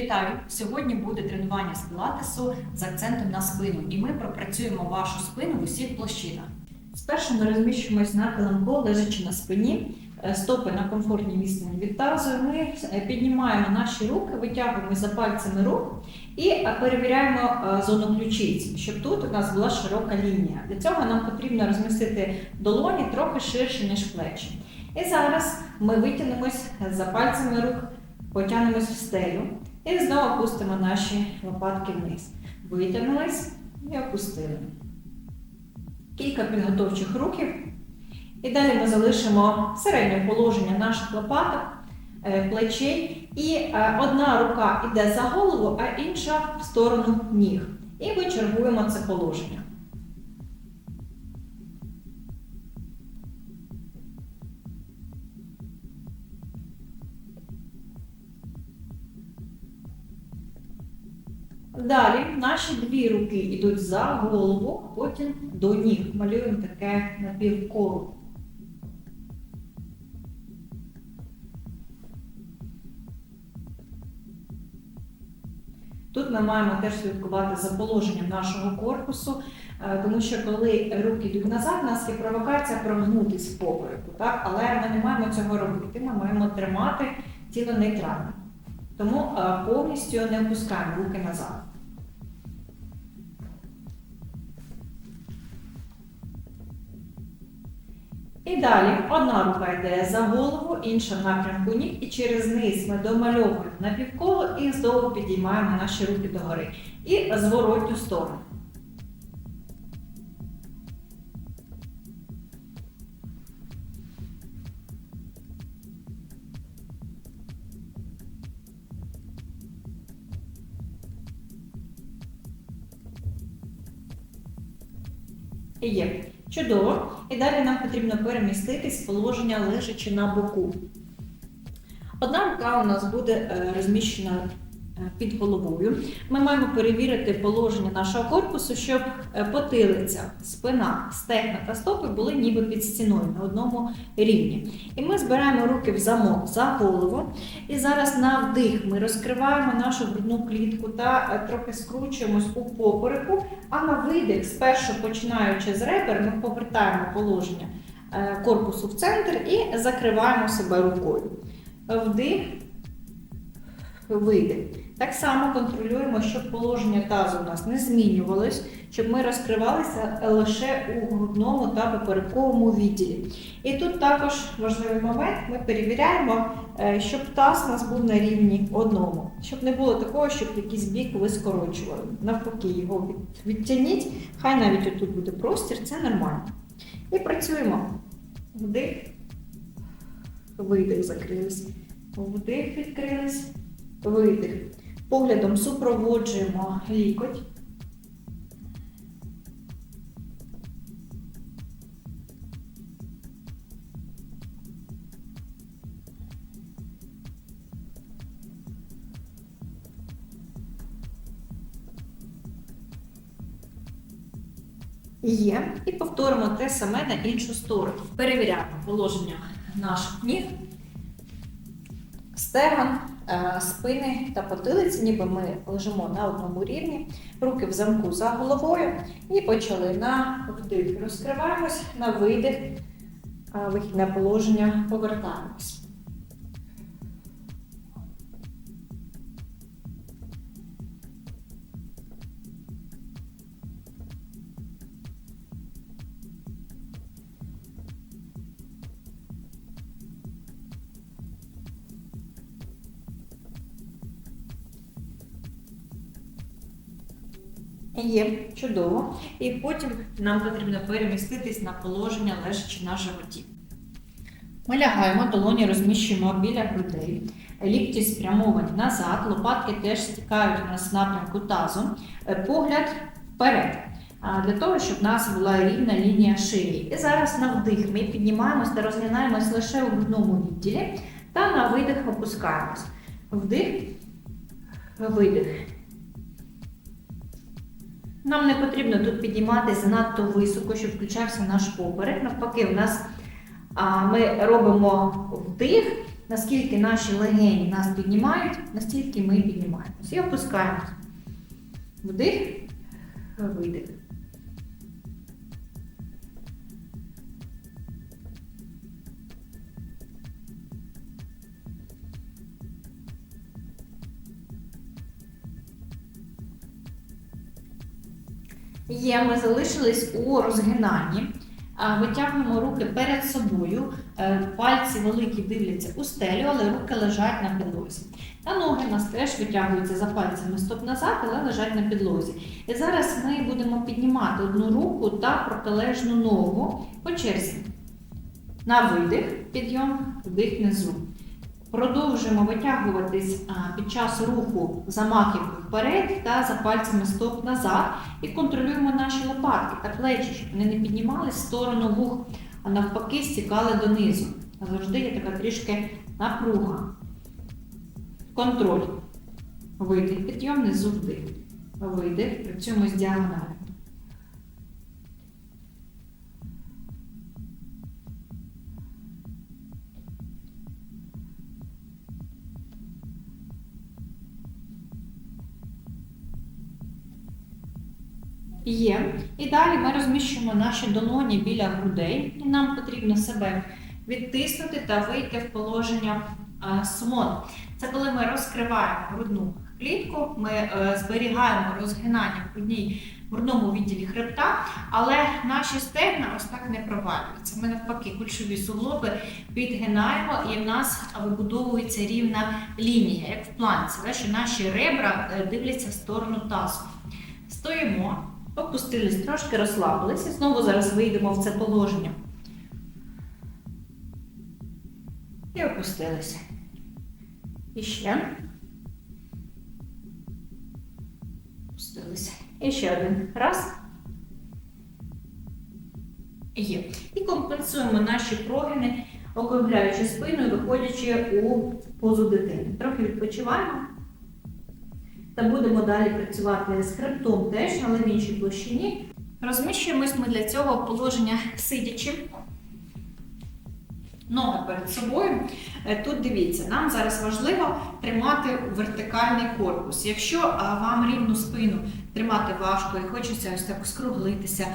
Вітаю! Сьогодні буде тренування з пілатесу з акцентом на спину, і ми пропрацюємо вашу спину в усіх площинах. Спершу ми розміщуємось на килимку, лежачи на спині, е, стопи на комфортній відстані від тазу. Ми е, піднімаємо наші руки, витягуємо за пальцями рук і е, перевіряємо зону ключиць, щоб тут у нас була широка лінія. Для цього нам потрібно розмістити долоні трохи ширше, ніж плечі. І зараз ми витягнемось за пальцями рук, потягнемось в стелю і знову опустимо наші лопатки вниз. Витягнулись і опустили. Кілька підготовчих рухів. І далі ми залишимо середнє положення наших лопаток, е, плечей. І е, одна рука йде за голову, а інша в сторону ніг. І вичергуємо це положення. Далі наші дві руки йдуть за голову, потім до ніг. Малюємо таке напівколо. Тут ми маємо теж слідкувати за положенням нашого корпусу, е, тому що коли руки йдуть назад, у нас є провокація прогнутись в попереку, так? але ми не маємо цього робити. Ми маємо тримати тіло нейтрально. Тому е, повністю не опускаємо руки назад. І далі одна рука йде за голову, інша в напрямку ніг, і через низ ми домальовуємо на півколо і знову підіймаємо наші руки догори. І зворотню сторону. Є. Чудово. І далі нам потрібно переміститись в положення лежачи на боку. Одна рука у нас буде е, розміщена е, під головою. Ми маємо перевірити положення нашого корпусу, щоб потилиця, спина, стегна та стопи були ніби під стіною на одному рівні. І ми збираємо руки в замок за голову. І зараз на вдих ми розкриваємо нашу грудну клітку та е, трохи скручуємось у попереку. А на видих, спершу починаючи з ребер, ми повертаємо положення е, корпусу в центр і закриваємо себе рукою. Вдих, видих. Так само контролюємо, щоб положення тазу у нас не змінювалось, щоб ми розкривалися лише у грудному та поперековому відділі. І тут також важливий момент, ми перевіряємо, е, щоб таз у нас був на рівні одному, щоб не було такого, щоб якийсь бік ви скорочували. Навпаки, його від- відтягніть, хай навіть отут буде простір, це нормально. І працюємо. Вдих, видих закрились. Вдих відкрились, видих. Поглядом супроводжуємо лікоть. Є. І повторимо те саме на іншу сторону. Перевіряємо положення наших ніг, стегон, е, спини та потилиці, ніби ми лежимо на одному рівні, руки в замку за головою і почали на вдих. Розкриваємось, на видих, вихідне положення, повертаємось. Є, чудово. І потім нам потрібно переміститись на положення лежачи на животі. Ми лягаємо, долоні розміщуємо біля грудей, лікті спрямовані назад, лопатки теж стікають у нас в напрямку тазу, Е, погляд вперед. Для того, щоб у нас була рівна лінія шиї. І зараз на вдих ми піднімаємось та розглядаємось лише у грудному відділі, та на видих опускаємось. Вдих, видих. Нам не потрібно тут підійматися занадто високо, щоб включався наш поперек. Навпаки, в нас а, ми робимо вдих наскільки наші легені нас піднімають, настільки ми піднімаємося. І опускаємось. Вдих, видих. Є, ми залишились у розгинанні. Витягуємо руки перед собою, Е, пальці великі дивляться у стелю, але руки лежать на підлозі. Та ноги в нас теж витягуються за пальцями стоп назад, але лежать на підлозі. І зараз ми будемо піднімати одну руку та протилежну ногу по черзі. На видих, підйом, вдих внизу. Продовжуємо витягуватись під час руху за маківку вперед та за пальцями стоп назад. І контролюємо наші лопатки та плечі, щоб вони не піднімались в сторону вух, а навпаки стікали донизу. Завжди є така трішки напруга. Контроль. Видих, підйом, внизу вдих. Видих, працюємо з діагоналю. Є. І далі ми розміщуємо наші долоні біля грудей. І нам потрібно себе відтиснути та вийти в положення а, слон. Це коли ми розкриваємо грудну клітку, ми е, зберігаємо розгинання в грудній в грудному відділі хребта, але наші стегна ось так не провалюються. Ми навпаки кульшові суглоби підгинаємо, і в нас вибудовується рівна лінія, як в планці, що наші ребра е, дивляться в сторону тазу. Стоїмо. Опустились, трошки розслабилися. Знову зараз вийдемо в це положення. І опустилися. І ще. Опустилися. І ще один. Раз. Є. І компенсуємо наші прогини, округляючи спину і виходячи у позу дитини. Трохи відпочиваємо. Та будемо далі працювати з хребтом теж, але в іншій площині. Розміщуємось ми для цього положення сидячи. Ноги перед собою. Е, Тут дивіться, нам зараз важливо тримати вертикальний корпус. Якщо вам рівну спину тримати важко і хочеться ось так скруглитися,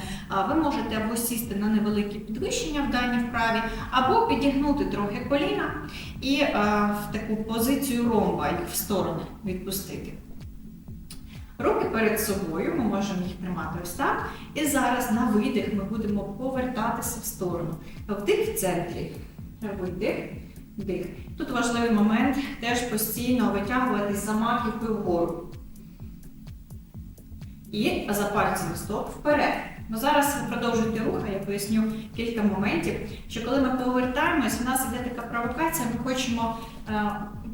ви можете або сісти на невелике підвищення в даній вправі, або підігнути трохи коліна і в таку позицію ромба їх в сторони відпустити. Руки перед собою, ми можемо їх тримати ось так. І зараз на видих ми будемо повертатися в сторону. Вдих в центрі. Видих, вдих. Тут важливий момент теж постійно витягуватись за маківкою вгору. І за пальцями стоп вперед. Ну, зараз ви продовжуєте рух, а я поясню кілька моментів, що коли ми повертаємось, у нас іде така провокація, ми хочемо,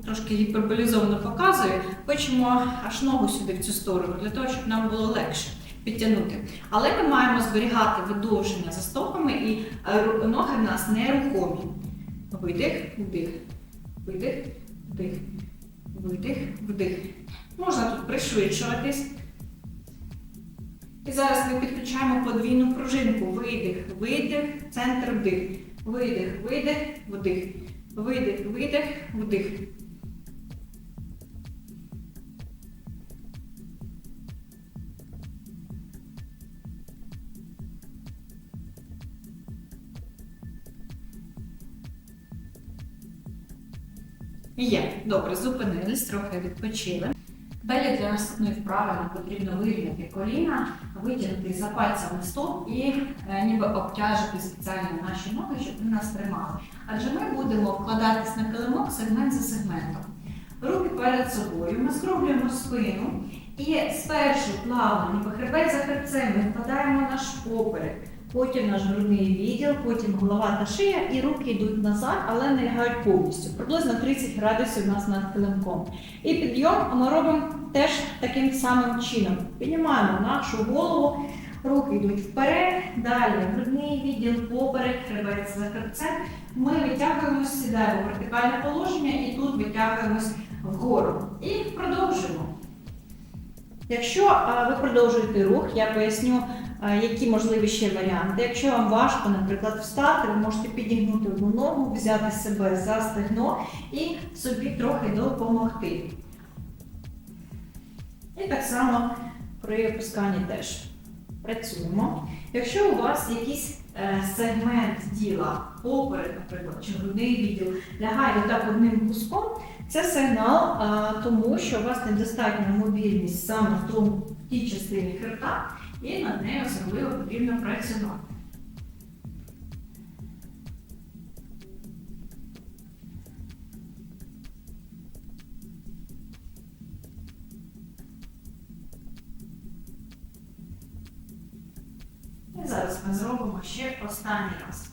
трошки гіперболізовано показую, хочемо аж ногу сюди в цю сторону, для того, щоб нам було легше підтягнути. Але ми маємо зберігати видовження за стопами і е, ноги в нас нерухомі. Видих, вдих, видих, вдих, видих, вдих. Можна тут пришвидшуватись. І зараз ми підключаємо подвійну пружинку. Видих, видих, центр вдих. Видих, видих, вдих. Видих, видих, вдих. Є. Добре, зупинились, трохи відпочили. Далі для наступної вправи нам потрібно вирівняти коліна, витягнути за пальцями стоп і е, ніби обтяжити спеціально наші ноги, щоб вони нас тримали. Адже ми будемо вкладатись на килимок сегмент за сегментом. Руки перед собою, ми скруглюємо спину і спершу плавно, ніби хребет за хребцем, ми вкладаємо наш поперек, потім наш грудний відділ, потім голова та шия, і руки йдуть назад, але не лягають повністю. Приблизно 30 градусів у нас над килимком. І підйом ми робимо теж таким самим чином. Піднімаємо нашу голову, руки йдуть вперед, далі грудний відділ, поперек, хребет за хребцем. Ми витягуємося, сідаємо в вертикальне положення і тут витягуємось вгору. І продовжуємо. Якщо ви продовжуєте рух, я поясню які можливі ще варіанти. Якщо вам важко, наприклад, встати, ви можете підігнути одну ногу, взяти себе за стегно і собі трохи допомогти. І так само при опусканні теж працюємо. Якщо у вас якийсь е, сегмент тіла, поперед, наприклад, чи грудний відділ, лягає отак одним куском, це сигнал, тому що у вас недостатня мобільність саме в тій частині хребта, і над нею особливо потрібно працювати. І зараз ми зробимо ще останній раз.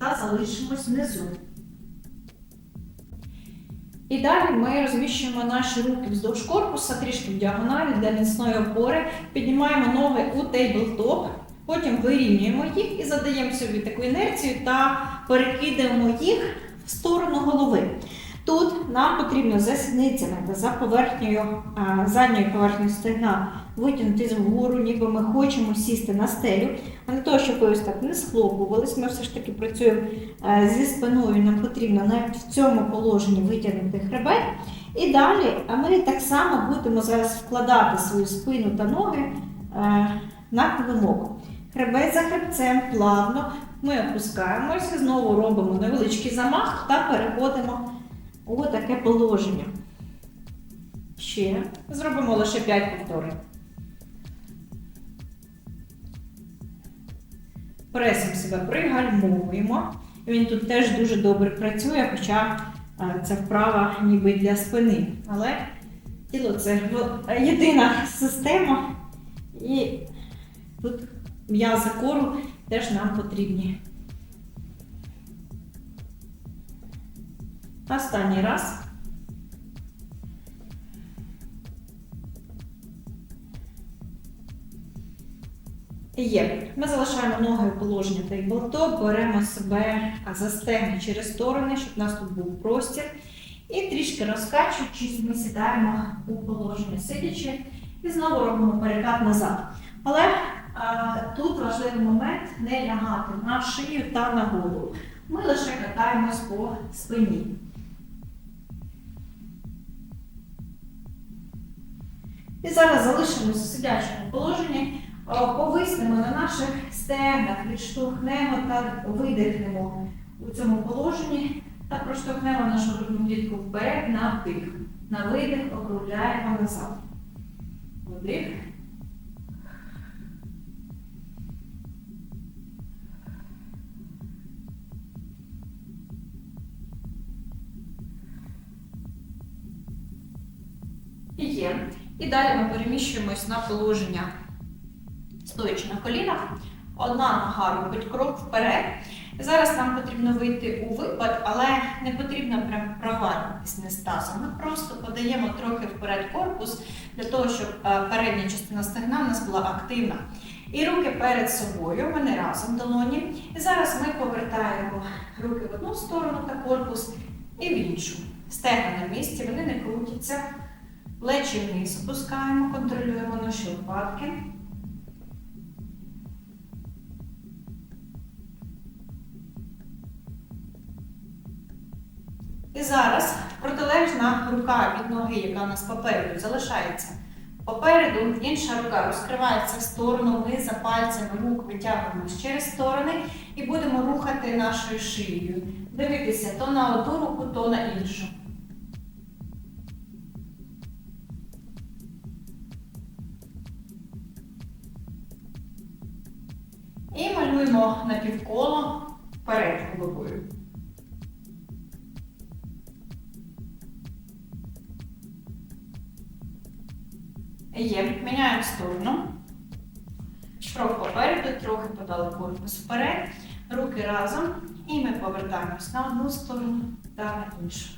Та залишимось внизу. І далі ми розміщуємо наші руки вздовж корпуса, трішки в діагоналі для міцної опори. Піднімаємо ноги у тейблтоп, потім вирівнюємо їх і задаємо собі таку інерцію та перекидаємо їх в сторону голови. Тут нам потрібно за сідницями та за поверхнею задньої поверхні стегна витягнутися вгору, ніби ми хочемо сісти на стелю. А для того, щоб ось так не схлопувались, ми все ж таки працюємо е, зі спиною. Нам потрібно навіть в цьому положенні витягнути хребет. І далі ми так само будемо зараз вкладати свою спину та ноги е, на килимок. Хребет за хребцем плавно. Ми опускаємося, знову робимо невеличкий замах та переходимо у таке положення. Ще зробимо лише 5 повторень. Пресом себе пригальмовуємо. Він тут теж дуже добре працює, хоча е, це вправа ніби для спини. Але тіло це ну, єдина система, і тут м'язи кору теж нам потрібні. Останній раз. Є. Ми залишаємо ноги у положенні тейблтоп, беремо себе за стегни через сторони, щоб у нас тут був простір. І трішки розкачуючись, ми сідаємо у положення сидячи і знову робимо перекат назад. Але а, тут важливий момент не лягати на шию та на голову. Ми лише катаємось по спині. І зараз залишимося в сидячому положенні, повиснемо на наших стегнах, відштовхнемо та видихнемо у цьому положенні та проштовхнемо нашу грудну клітку вперед на вдих. На видих округляємо назад. Вдих. І є. І далі ми переміщуємось на положення стоячи на колінах. Одна нога робить крок вперед. Зараз нам потрібно вийти у випад, але не потрібно прям провалюватись не тазом. Ми просто подаємо трохи вперед корпус для того, щоб е, передня частина стегна в нас була активна. І руки перед собою, вони разом долоні. І зараз ми повертаємо руки в одну сторону та корпус і в іншу. Стегна на місці, вони не крутяться. Плечі вниз опускаємо, контролюємо наші лопатки. Зараз протилежна рука від ноги, яка у нас попереду, залишається попереду. Інша рука розкривається в сторону, ми за пальцями рук витягуємось через сторони і будемо рухати нашою шиєю. Дивитися то на одну руку, то на іншу. І малюємо напівколо вперед головою. Є, міняємо сторону. Трохи попереду, трохи подали корпус вперед, руки разом. І ми повертаємось на одну сторону та на іншу.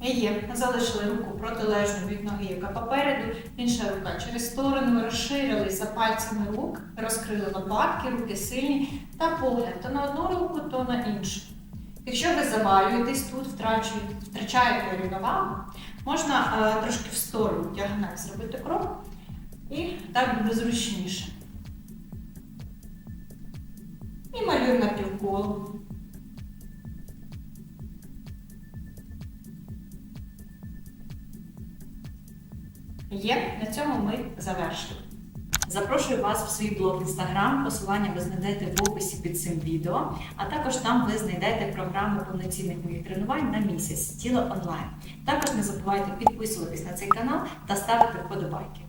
Є, залишили руку протилежну від ноги, яка попереду, інша рука через сторону, розширили за пальцями рук, розкрили лопатки, руки сильні та погляд то на одну руку, то на іншу. Якщо ви завалюєтесь тут, втрачаєте рівновагу, можна е, трошки в сторону діагональ зробити крок, і так буде зручніше. І малюємо на півколо. Є, на цьому ми завершили. Запрошую вас в свій блог Instagram. Посилання ви знайдете в описі під цим відео, а також там ви знайдете програму повноцінних моїх тренувань на місяць тіло онлайн. Також не забувайте підписуватись на цей канал та ставити вподобайки.